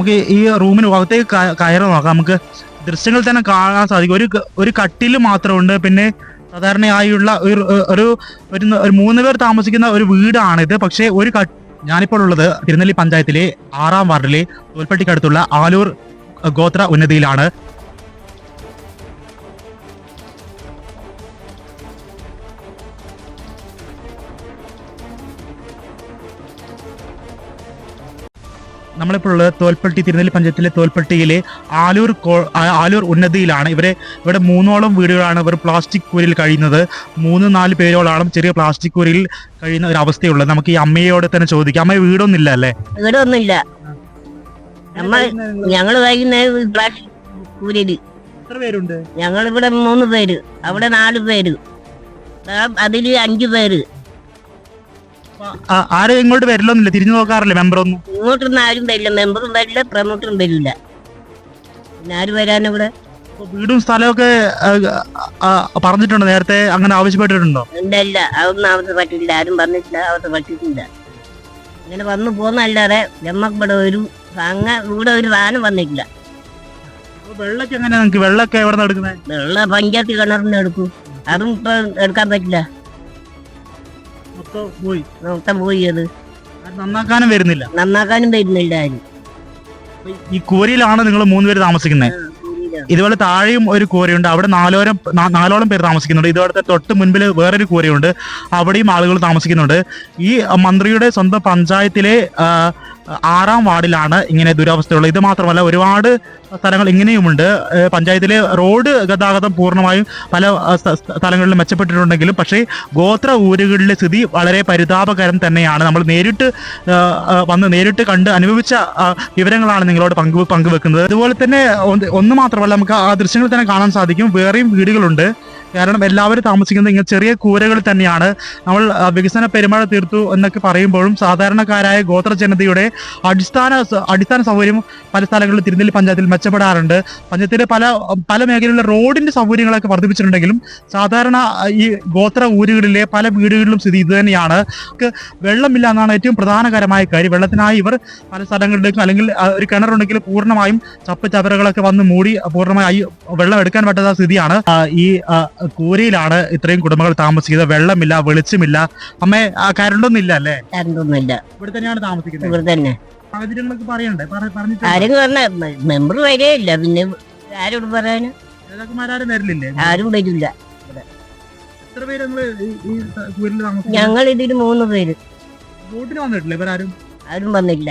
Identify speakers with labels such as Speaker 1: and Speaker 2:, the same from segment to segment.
Speaker 1: നമുക്ക് ഈ റൂമിന് അകത്തേക്ക് കയറി നോക്കാം. നമുക്ക് ദൃശ്യങ്ങൾ തന്നെ കാണാൻ സാധിക്കും. ഒരു ഒരു കട്ടിൽ മാത്രമുണ്ട്. പിന്നെ സാധാരണയായുള്ള ഒരു ഒരു ഒരു മൂന്ന് പേർ താമസിക്കുന്ന ഒരു വീടാണിത്. പക്ഷേ ഒരു കട്ട് ഞാനിപ്പോൾ ഉള്ളത് തിരുനെല്ലി പഞ്ചായത്തിലെ ആറാം വാർഡിലെ തോൽപ്പട്ടിക്കടുത്തുള്ള ആലൂർ ഗോത്ര ഉന്നതിയിലാണ്. നമ്മളിപ്പോൾ ഉള്ളത് തോൽപ്പട്ടി തിരുനെല്ലി പഞ്ചായത്തിലെ തോൽപ്പെട്ടിയിലെ ആലൂർ കോ- ആലൂർ ഉന്നതിയിലാണ്. ഇവരെ ഇവിടെ മൂന്നോളം വീടുകളാണ് ഇവർ പ്ലാസ്റ്റിക് കൂരിൽ കഴിയുന്നത്. മൂന്ന് നാല് പേരോളാണ് ചെറിയ പ്ലാസ്റ്റിക് കൂരിൽ കഴിയുന്ന ഒരു അവസ്ഥയുള്ളത്. നമുക്ക് ഈ അമ്മയോട് തന്നെ ചോദിക്കാം. അമ്മ വീടൊന്നുമില്ല അല്ലേ?
Speaker 2: വീടൊന്നുമില്ല. നമ്മൾ വൈകുന്നേരം പ്ലാസ്റ്റിക്
Speaker 1: പേരുണ്ട്?
Speaker 2: ഞങ്ങൾ ഇവിടെ മൂന്ന് പേര്. അവിടെ നാല് പേര്. അതിൽ അഞ്ചു പേര്.
Speaker 1: ആരും ഇങ്ങോട്ട് വരില്ലൊന്നുമില്ല തിരിഞ്ഞു നോക്കാറില്ല മെമ്പർ ഒന്നും?
Speaker 2: ഇങ്ങോട്ടൊന്നും ആരും വരില്ല. മെമ്പറും വരില്ല പ്രമോട്ടറും വരില്ല. പിന്നെ ആര് വരാനിവിടെ
Speaker 1: അപ്പൊ വീടും സ്ഥലമൊക്കെ പറഞ്ഞിട്ടുണ്ടോ? നേരത്തെ അങ്ങനെ ആവശ്യപ്പെട്ടിട്ടുണ്ടോ?
Speaker 2: ഇല്ല അതൊന്നും അവർക്ക് പറ്റില്ല ആരും പറഞ്ഞിട്ടില്ല അവർക്ക് പറ്റിയിട്ടില്ല. അങ്ങനെ വന്നു പോന്നല്ലാതെ നമ്മക്ക് ഇവിടെ ഒരു അങ്ങ ഇവിടെ ഒരു സാധനം വന്നിട്ടില്ല.
Speaker 1: വെള്ളൊക്കെ എങ്ങനെയാ നിങ്ങൾക്ക് വെള്ളമൊക്കെ എവിടെ നിന്ന് എടുക്കുന്നത്
Speaker 2: വെള്ളം പഞ്ചായത്ത് കിണറിന് എടുക്കും. അതും ഇപ്പൊ എടുക്കാൻ പറ്റില്ല.
Speaker 1: മൊത്തം പോയി.
Speaker 2: മൊത്തം പോയി അത്
Speaker 1: അത് നന്നാക്കാനും വരുന്നില്ല.
Speaker 2: നന്നാക്കാനും വരുന്നില്ല ആരും.
Speaker 1: ഈ കൂരിയിലാണ് നിങ്ങൾ മൂന്നുപേര് താമസിക്കുന്നത് ഇതുപോലെ താഴെയും ഒരു കൂരയുണ്ട്. അവിടെ നാലോരം നാലോളം പേര് താമസിക്കുന്നുണ്ട്. ഇതുപോലത്തെ തൊട്ട് മുൻപിൽ വേറൊരു കൂരയുണ്ട്. അവിടെയും ആളുകൾ താമസിക്കുന്നുണ്ട്. ഈ മന്ത്രിയുടെ സ്വന്തം പഞ്ചായത്തിലെ ആറാം വാർഡിലാണ് ഇങ്ങനെ ദുരവസ്ഥയുള്ളത്. ഇത് മാത്രമല്ല ഒരുപാട് സ്ഥലങ്ങൾ ഇങ്ങനെയുമുണ്ട്. പഞ്ചായത്തിലെ റോഡ് ഗതാഗതം പൂർണമായും പല സ്ഥലങ്ങളിലും മെച്ചപ്പെട്ടിട്ടുണ്ടെങ്കിലും പക്ഷേ ഗോത്ര ഊരുകളിലെ സ്ഥിതി വളരെ പരിതാപകരം തന്നെയാണ്. നമ്മൾ നേരിട്ട് വന്ന് നേരിട്ട് കണ്ട് അനുഭവിച്ച വിവരങ്ങളാണ് നിങ്ങളോട് പങ്കു പങ്കുവെക്കുന്നത്. അതുപോലെ തന്നെ ഒന്ന് മാത്രമല്ല നമുക്ക് ആ ദൃശ്യങ്ങൾ തന്നെ കാണാൻ സാധിക്കും. വേറെയും വീടുകളുണ്ട്. കാരണം എല്ലാവരും താമസിക്കുന്നത് ഇങ്ങനെ ചെറിയ കൂരകളിൽ തന്നെയാണ്. നമ്മൾ വികസന പെരുമഴ തീർത്തു എന്നൊക്കെ പറയുമ്പോഴും സാധാരണക്കാരായ ഗോത്ര ജനതയുടെ അടിസ്ഥാന അടിസ്ഥാന സൗകര്യം പല സ്ഥലങ്ങളിൽ തിരുനെല്ലി പഞ്ചായത്തിൽ മെച്ചപ്പെടാറുണ്ട്. പഞ്ചായത്തിലെ പല പല മേഖലയിലുള്ള റോഡിന്റെ സൗകര്യങ്ങളൊക്കെ വർദ്ധിപ്പിച്ചിട്ടുണ്ടെങ്കിലും സാധാരണ ഈ ഗോത്ര ഊരുകളിലെ പല വീടുകളിലും സ്ഥിതി ഇത് തന്നെയാണ്. വെള്ളമില്ല എന്നാണ് ഏറ്റവും പ്രധാനകരമായ കാര്യം. വെള്ളത്തിനായി ഇവർ പല സ്ഥലങ്ങളിലേക്കും അല്ലെങ്കിൽ ഒരു കിണറുണ്ടെങ്കിൽ പൂർണമായും ചപ്പ് ചവറുകളൊക്കെ വന്ന് മൂടി പൂർണമായി വെള്ളം എടുക്കാൻ പറ്റാത്ത സ്ഥിതിയാണ്. ഈ കൂരയിലാണ് ഇത്രയും കുടുംബങ്ങൾ താമസിക്കുന്നത്. വെള്ളമില്ല വെളിച്ചമില്ല. അമ്മേ കരണ്ടൊന്നും ഇല്ല അല്ലേ?
Speaker 2: കറണ്ടൊന്നുമില്ല
Speaker 1: ഇവിടെ തന്നെയാണ് താമസിക്കുന്നത്.
Speaker 2: ഇവിടെ തന്നെ.
Speaker 1: സാഹചര്യങ്ങളൊക്കെ പറയണ്ടേ?
Speaker 2: ആരും പറഞ്ഞ മെമ്പർ വരികയില്ല പിന്നെ ആരോട് പറയാനും?
Speaker 1: വരില്ലേ?
Speaker 2: ആരും വരില്ല. ഞങ്ങൾ ഇതിൽ മൂന്ന് പേര്.
Speaker 1: വോട്ടിന് വന്നിട്ടില്ല ഇവരാരും?
Speaker 2: ആരും വന്നില്ല.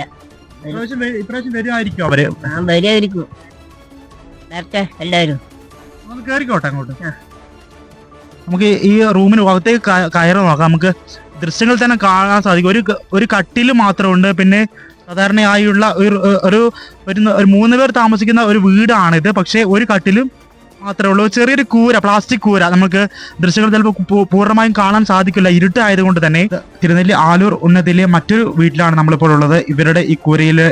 Speaker 1: ഇപ്രാവശ്യം വരുമായിരിക്കും
Speaker 2: അവർ? വരുമായിരിക്കും വരട്ടെ എല്ലാവരും.
Speaker 1: നമുക്ക് കയറിക്കോട്ടെ അങ്ങോട്ട്. നമുക്ക് ഈ റൂമിന് ഭാഗത്തേക്ക് കയറി നോക്കാം. നമുക്ക് ദൃശ്യങ്ങൾ തന്നെ കാണാൻ സാധിക്കും. ഒരു ഒരു കട്ടിൽ മാത്രമുണ്ട്. പിന്നെ സാധാരണയായുള്ള ഒരു ഒരു ഒരു മൂന്ന് പേർ താമസിക്കുന്ന ഒരു വീടാണിത്. പക്ഷേ ഒരു കട്ടിലും മാത്രമേ ഉള്ളൂ. ചെറിയൊരു കൂര പ്ലാസ്റ്റിക് കൂര നമുക്ക് ദൃശ്യങ്ങൾ ചിലപ്പോൾ പൂർണമായും കാണാൻ സാധിക്കില്ല. ഇരുട്ട് ആയതുകൊണ്ട് തന്നെ തിരുനെല്ലി ആലൂർ ഉന്നതിയിലെ മറ്റൊരു വീട്ടിലാണ് നമ്മളിപ്പോൾ ഉള്ളത്. ഇവരുടെ ഈ കൂരയിലെ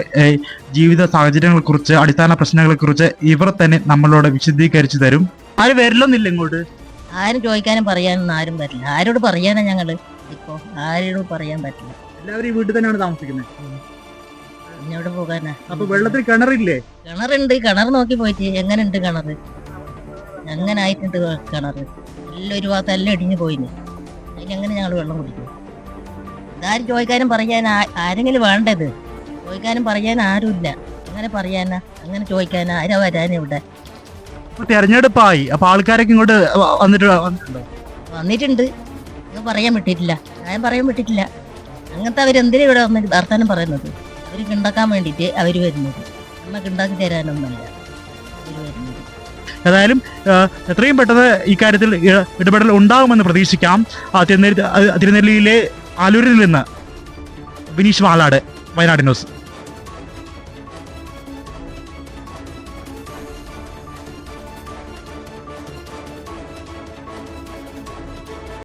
Speaker 1: ജീവിത സാഹചര്യങ്ങളെ കുറിച്ച് അടിസ്ഥാന പ്രശ്നങ്ങളെ കുറിച്ച് ഇവർ തന്നെ നമ്മളോട് വിശദീകരിച്ചു തരും. ആര് വരില്ലെന്നില്ല ഇങ്ങോട്ട്.
Speaker 2: ആരും ചോദിക്കാനും പറയാനൊന്നും ആരും പറ്റില്ല. ആരോട് പറയാനാ ഞങ്ങൾ? ഇപ്പൊ ആരോട് പറയാൻ പറ്റില്ല.
Speaker 1: എല്ലാവരും ഈ വീട്ടിൽ തന്നെയാണ് താമസിക്കുന്നത്.
Speaker 2: എന്നോട് പോകാനാ?
Speaker 1: അപ്പൊ വെള്ളത്തിൽ കിണറില്ലേ?
Speaker 2: കിണറുണ്ട്. കിണർ നോക്കി പോയിട്ട് എങ്ങനെയുണ്ട് കിണർ എങ്ങനെ ആയിട്ടുണ്ട് കിണർ എല്ലാം ഒരു ഭാഗത്ത് എല്ലാം ഇടിഞ്ഞു പോയിന് അതിലെങ്ങനെ ഞങ്ങൾ വെള്ളം കുടിക്കും? ഇതാരും ചോദിക്കാനും പറയാൻ ആരെങ്കിലും വേണ്ടത്? ചോദിക്കാനും പറയാൻ ആരുമില്ല. അങ്ങനെ പറയാനാ? അങ്ങനെ ചോദിക്കാനാ? ആരാ
Speaker 1: വരാനിവിടെ? തെരഞ്ഞെടുപ്പായി. അപ്പൊ ആൾക്കാരൊക്കെ ഇങ്ങോട്ട് വന്നിട്ട് വന്നിട്ടുണ്ടോ?
Speaker 2: വന്നിട്ടുണ്ട്. അത് പറയാൻ വിട്ടിട്ടില്ല. ഞാൻ പറയാൻ വിട്ടിട്ടില്ല. അങ്ങനത്തെ അവരെന്തിനാ ഇവിടെ വന്ന് വർത്തമാനം പറയുന്നത്? അവർക്ക് ഉണ്ടാക്കാൻ വേണ്ടിയിട്ട് അവർ വരുന്നത്. നമുക്ക് ഉണ്ടാക്കി അവർ വരുന്നത്.
Speaker 1: ഏതായാലും എത്രയും പെട്ടെന്ന് ഇക്കാര്യത്തിൽ ഇടപെടൽ ഉണ്ടാകുമെന്ന് പ്രതീക്ഷിക്കാം. തിരുനെല്ലി തിരുനെല്ലിയിലെ ആലൂരിൽ നിന്ന് ബിനീഷ് മാലാട് വയനാട് ന്യൂസ്.